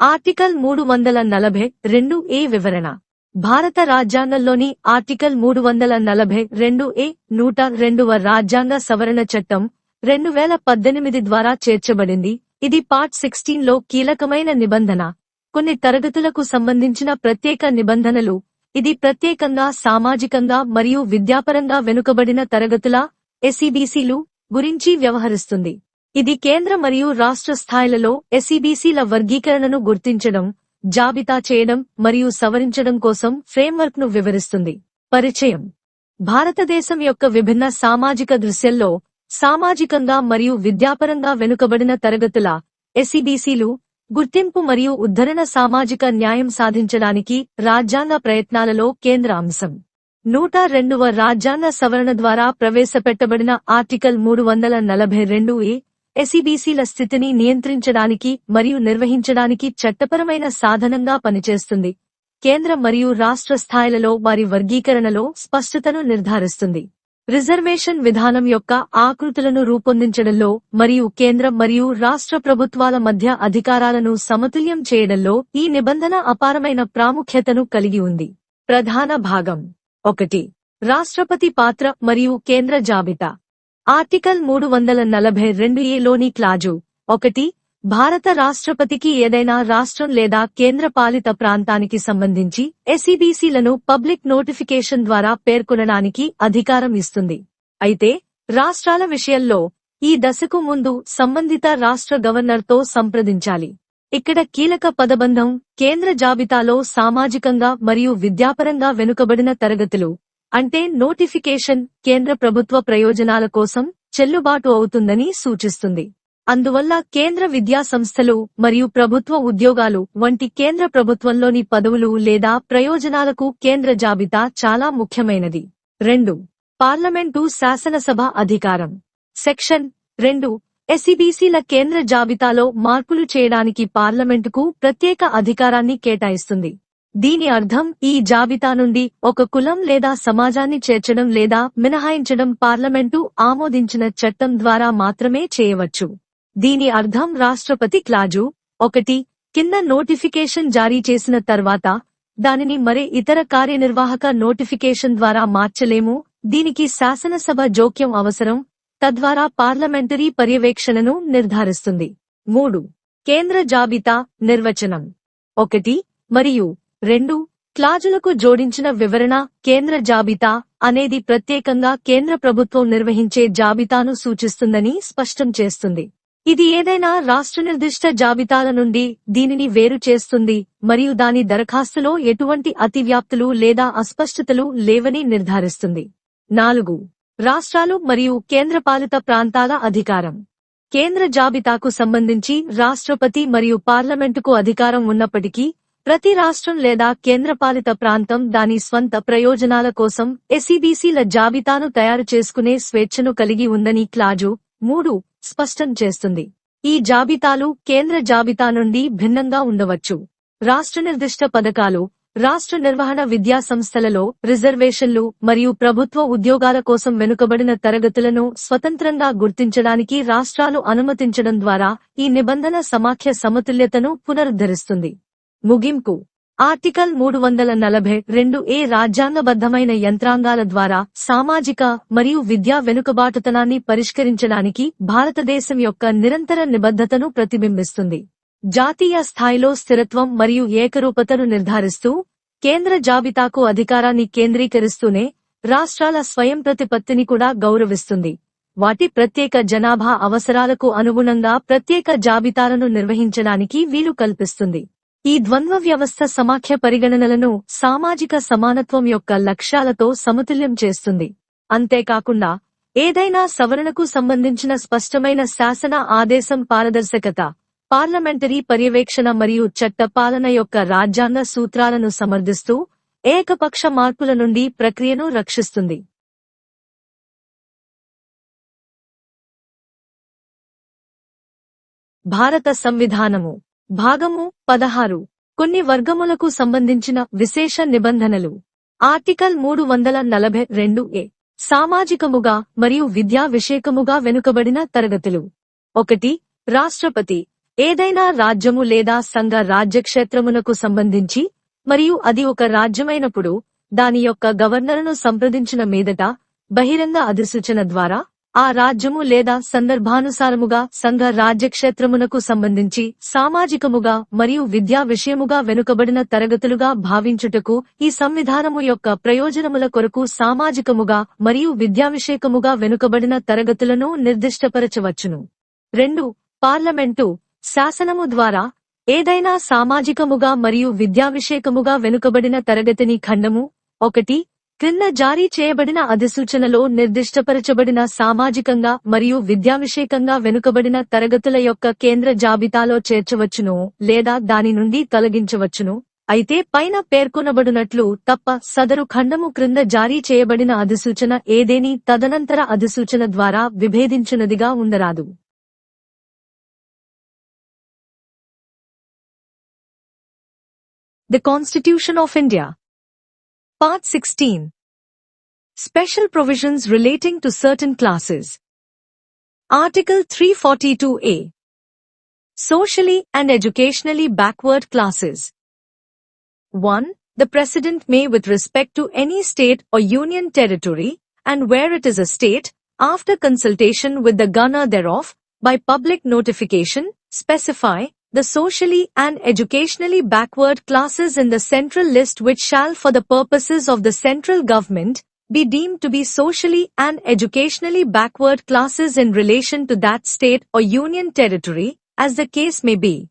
Article మూడు వందల నలభై రెండు ఏ వివరణ. భారత రాజ్యాంగంలోని ఆర్టికల్ మూడు వందల నలభై రెండు ఏ నూట రెండవ రాజ్యాంగ సవరణ చట్టం రెండు వేల పద్దెనిమిది ద్వారా చేర్చబడింది. ఇది పార్ట్ సిక్స్టీన్లో కీలకమైన నిబంధన. కొన్ని తరగతులకు సంబంధించిన ప్రత్యేక నిబంధనలు. ఇది ప్రత్యేకంగా సామాజికంగా మరియు విద్యాపరంగా వెనుకబడిన తరగతుల ఎస్ఈబీసీలు గురించి వ్యవహరిస్తుంది. ఇది కేంద్ర మరియు రాష్ట్ర స్థాయిలలో ఎస్ఈబీసీల వర్గీకరణను గుర్తించడం జాబితా చేయడం మరియు సవరించడం కోసం ఫ్రేమ్వర్క్ను వివరిస్తుంది. పరిచయం. భారతదేశం యొక్క విభిన్న సామాజిక దృశ్యంలో సామాజికంగా మరియు విద్యాపరంగా వెనుకబడిన తరగతుల ఎస్ఈబీసీలు గుర్తింపు మరియు ఉద్ధరణ సామాజిక న్యాయం సాధించడానికి రాజ్యాంగ ప్రయత్నాలలో కేంద్ర అంశం. నూట రెండవ రాజ్యాంగ సవరణ ద్వారా ప్రవేశపెట్టబడిన ఆర్టికల్ మూడు వందల నలభై రెండు ఏ ఎస్ఈబీసీల స్థితిని నియంత్రించడానికి మరియు నిర్వహించడానికి చట్టపరమైన సాధనంగా పనిచేస్తుంది. కేంద్ర మరియు రాష్ట్ర స్థాయిలలో వారి వర్గీకరణలో స్పష్టతను నిర్ధారిస్తుంది. రిజర్వేషన్ విధానం యొక్క ఆకృతులను రూపొందించడంలో మరియు కేంద్ర మరియు రాష్ట్ర ప్రభుత్వాల మధ్య అధికారాలను సమతుల్యం చేయడంలో ఈ నిబంధన అపారమైన ప్రాముఖ్యతను కలిగి ఉంది. ప్రధాన భాగం. ఒకటి. రాష్ట్రపతి పాత్ర మరియు కేంద్ర జాబితా. ఆర్టికల్ మూడు వందల నలభై రెండు ఏలోని క్లాజు. ఒకటి భారత రాష్ట్రపతికి ఏదైనా రాష్ట్రం లేదా కేంద్రపాలిత ప్రాంతానికి సంబంధించి ఎస్ఈబీసీలను పబ్లిక్ నోటిఫికేషన్ ద్వారా పేర్కొనడానికి అధికారం ఇస్తుంది. అయితే రాష్ట్రాల విషయంలో ఈ దశకు ముందు సంబంధిత రాష్ట్ర గవర్నర్తో సంప్రదించాలి. ఇక్కడ కీలక పదబంధం కేంద్ర జాబితాలో సామాజికంగా మరియు విద్యాపరంగా వెనుకబడిన తరగతులు. అంటే నోటిఫికేషన్ కేంద్ర ప్రభుత్వ ప్రయోజనాల కోసం చెల్లుబాటు అవుతుందని సూచిస్తుంది. అందువల్ల కేంద్ర విద్యా సంస్థలు మరియు ప్రభుత్వ ఉద్యోగాలు వంటి కేంద్ర ప్రభుత్వంలోని పదవులు లేదా ప్రయోజనాలకు కేంద్ర జాబితా చాలా ముఖ్యమైనది. రెండు. పార్లమెంటు శాసనసభ అధికారం. సెక్షన్ రెండు. ఎస్ఈబీసీల కేంద్ర జాబితాలో మార్పులు చేయడానికి పార్లమెంటుకు ప్రత్యేక అధికారాన్ని కేటాయిస్తుంది. దీని అర్థం ఈ జాబితా నుండి ఒక కులం లేదా సమాజాన్ని చేర్చడం లేదా మినహాయించడం పార్లమెంటు ఆమోదించిన చట్టం ద్వారా మాత్రమే చేయవచ్చు. దీని అర్థం రాష్ట్రపతి క్లాజు ఒకటి కింద నోటిఫికేషన్ జారీ చేసిన తర్వాత దానిని మరే ఇతర కార్యనిర్వాహక నోటిఫికేషన్ ద్వారా మార్చలేము. దీనికి శాసనసభ జోక్యం అవసరం తద్వారా పార్లమెంటరీ పర్యవేక్షణను నిర్ధారిస్తుంది. మూడు కేంద్ర జాబితా నిర్వచనం ఒకటి మరియు రెండు క్లాజులకు జోడించిన వివరణ కేంద్ర జాబితా అనేది ప్రత్యేకంగా కేంద్ర ప్రభుత్వం నిర్వహించే జాబితాను సూచిస్తుందని స్పష్టం చేస్తుంది. ఇది ఏదైనా రాష్ట్ర నిర్దిష్ట జాబితాల నుండి దీనిని వేరు చేస్తుంది మరియు దాని దరఖాస్తులో ఎటువంటి అతివ్యాప్తులు లేదా అస్పష్టతలు లేవని నిర్ధారిస్తుంది. నాలుగు రాష్ట్రాలు మరియు కేంద్రపాలిత ప్రాంతాల అధికారం. కేంద్ర జాబితాకు సంబంధించి రాష్ట్రపతి మరియు పార్లమెంటుకు అధికారం ఉన్నప్పటికీ ప్రతి రాష్ట్రం లేదా కేంద్రపాలిత ప్రాంతం దాని స్వంత ప్రయోజనాల కోసం ఎసిబిసిల జాబితాను తయారు చేసుకునే స్వేచ్ఛను కలిగి ఉందని క్లాజు మూడు స్పష్టం చేస్తుంది. ఈ జాబితాలు కేంద్ర జాబితా నుండి భిన్నంగా ఉండవచ్చు. రాష్ట్ర నిర్దిష్ట పథకాలు రాష్ట్ర నిర్వహణ విద్యా సంస్థలలో రిజర్వేషన్లు మరియు ప్రభుత్వ ఉద్యోగాల కోసం వెనుకబడిన తరగతులను స్వతంత్రంగా గుర్తించడానికి రాష్ట్రాలు అనుమతించడం ద్వారా ఈ నిబంధన సమాఖ్య సమతుల్యతను పునరుద్ధరిస్తుంది. ముగింపు. ఆర్టికల్ మూడు వందల నలభై రెండు ఏ రాజ్యాంగబద్ధమైన యంత్రాంగాల ద్వారా సామాజిక మరియు విద్యా వెనుకబాటుతనాన్ని పరిష్కరించడానికి భారతదేశం యొక్క నిరంతర నిబద్ధతను ప్రతిబింబిస్తుంది. జాతీయ స్థాయిలో స్థిరత్వం మరియు ఏకరూపతను నిర్ధారిస్తూ కేంద్ర జాబితాకు అధికారాన్ని కేంద్రీకరిస్తూనే రాష్ట్రాల స్వయం ప్రతిపత్తిని కూడా గౌరవిస్తుంది. వాటి ప్రత్యేక జనాభా అవసరాలకు అనుగుణంగా ప్రత్యేక జాబితాలను నిర్వహించడానికి వీలు కల్పిస్తుంది. ఈ ద్వంద్వ వ్యవస్థ సమాఖ్య పరిగణనలను సామాజిక సమానత్వం యొక్క లక్ష్యాలతో సమతుల్యం చేస్తుంది. అంతేకాకుండా ఏదైనా సవరణకు సంబంధించిన స్పష్టమైన శాసన ఆదేశం పారదర్శకత పార్లమెంటరీ పర్యవేక్షణ మరియు చట్టపాలన యొక్క రాజ్యాంగ సూత్రాలను సమర్థిస్తూ ఏకపక్ష మార్పుల నుండి ప్రక్రియను రక్షిస్తుంది. భారత సంవిధానము భాగము పదహారు. కొన్ని వర్గములకు సంబంధించిన విశేష నిబంధనలు. ఆర్టికల్ మూడు వందల నలభై రెండు ఏ. సామాజికముగా మరియు విద్యా విషేకముగా వెనుకబడిన తరగతులు. ఒకటి రాష్ట్రపతి. ఏదైనా రాజ్యము లేదా సంఘ రాజ్యక్షేత్రమునకు సంబంధించి మరియు అది ఒక రాజ్యమైనప్పుడు దాని యొక్క గవర్నరును సంప్రదించిన మీదట బహిరంగ అధిసూచన ద్వారా ఆ రాజ్యము లేదా సందర్భానుసారముగా సంఘ రాజ్యక్షేత్రమునకు సంబంధించి సామాజికముగా మరియు విద్యా విషయముగా వెనుకబడిన తరగతులుగా భావించుటకు ఈ సంవిధానము యొక్క ప్రయోజనముల కొరకు సామాజికముగా మరియు విద్యావిషేకముగా వెనుకబడిన తరగతులను నిర్దిష్టపరచవచ్చును. రెండు పార్లమెంటు. శాసనము ద్వారా ఏదైనా సామాజికముగా మరియు విద్యావిషేకముగా వెనుకబడిన తరగతిని ఖండము. ఒకటి క్రింద జారీ చేయబడిన అధిసూచనలో నిర్దిష్టపరచబడిన సామాజికంగా మరియు విద్యావిషేకంగా వెనుకబడిన తరగతుల యొక్క కేంద్ర జాబితాలో చేర్చవచ్చును లేదా దాని నుండి తొలగించవచ్చును అయితే పైన పేర్కొనబడినట్లు తప్ప సదరు ఖండము క్రింద జారీ చేయబడిన అధిసూచన ఏదేని తదనంతర అధిసూచన ద్వారా విభేదించునదిగా ఉండరాదు The Constitution of India. Part 16. Special provisions relating to certain classes. Article 342A. Socially and educationally backward classes. 1. The President may with respect to any state or union territory, and where it is a state, after consultation with the governor thereof, by public notification, specify the socially and educationally backward classes in the central list which shall for the purposes of the central government be deemed to be socially and educationally backward classes in relation to that state or union territory, as the case may be.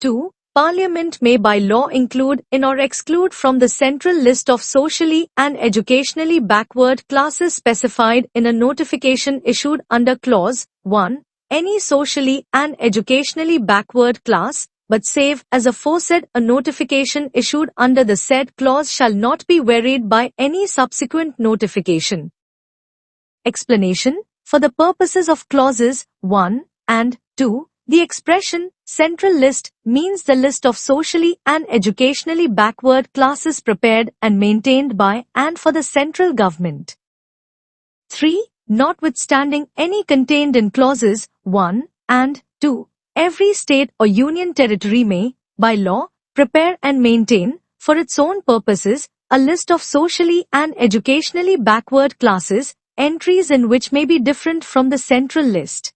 2. Parliament may by law include in or exclude from the central list of socially and educationally backward classes specified in a notification issued under clause 1 any socially and educationally backward class, but save as aforesaid a notification issued under the said clause shall not be varied by any subsequent notification. Explanation For the purposes of clauses 1 and 2, the expression central list means the list of socially and educationally backward classes prepared and maintained by and for the central government. 3. Notwithstanding any contained in clauses 1 and 2, every state or union territory may, by law, prepare and maintain, for its own purposes, a list of socially and educationally backward classes, entries in which may be different from the central list.